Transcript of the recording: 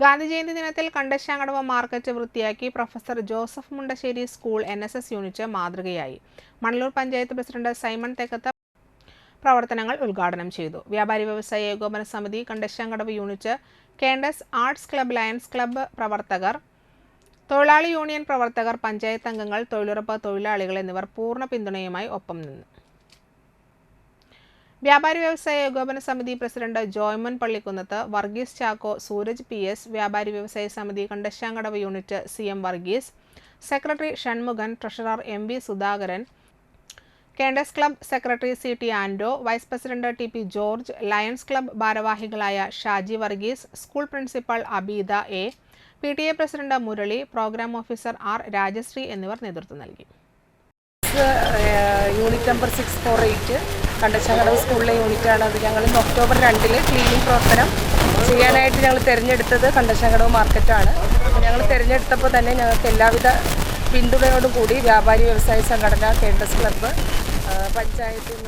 ഗാന്ധി ജയന്തി ദിനത്തിൽ കണ്ടശാങ്കടവ മാർക്കറ്റ് വൃത്തിയാക്കി professor Joseph Mundassery school N S S unit മാതൃകയായി. മണലൂർ പഞ്ചായത്ത് പ്രസിഡന്റ് സൈമൺ തെക്കത്ത് പ്രവർത്തനങ്ങൾ ഉദ്ഘാടനം ചെയ്തു. വ്യാപാരി വ്യവസായ ഏകോപന സമിതി കണ്ടശാങ്കടവ് യൂണിറ്റ് കേണ്ടസ് ആർട്സ് ക്ലബ് ലയൺസ് ക്ലബ് പ്രവർത്തകർ തൊഴിലാളി യൂണിയൻ പ്രവർത്തകർ പഞ്ചായത്ത് അംഗങ്ങൾ തൊഴിലുറപ്പ് തൊഴിലാളികൾ എന്നിവർ പൂർണ പിന്തുണയുമായി ഒപ്പം നിന്നു. വ്യാപാരി വ്യവസായ ഏകോപന സമിതി president Joyman Pallikkunnath Varghese Chacko Sooraj P S വ്യാപാരി വ്യവസായ സമിതി Kandassankadavu unit C M Varghese secretary Shanmukhan treasurer M V Sudhakaran കേണ്ടസ് club secretary C T Ando vice president T P George Lions club ഭാരവാഹികളായ Shaji Varghese school principal Abeeda A P T A president Murali programme officer R Rajasree എന്നിവർ നേതൃത്വം നൽകി. Unit number six four eight. Kandachankadavu സ്കൂളിലെ യൂണിറ്റാണ്. അത് ഞങ്ങൾ ഇന്ന് October രണ്ടിൽ ക്ലീനിങ് പ്രവർത്തനം ചെയ്യാനായിട്ട് ഞങ്ങൾ തിരഞ്ഞെടുത്തത് കണ്ടശങ്കടവ് മാർക്കറ്റാണ്. ഞങ്ങൾ തിരഞ്ഞെടുത്തപ്പോൾ തന്നെ ഞങ്ങൾക്ക് എല്ലാവിധ പിന്തുണയോടും കൂടി വ്യാപാരി വ്യവസായ സംഘടന കേണ്ടസ് ക്ലബ്ബ് പഞ്ചായത്തിൽ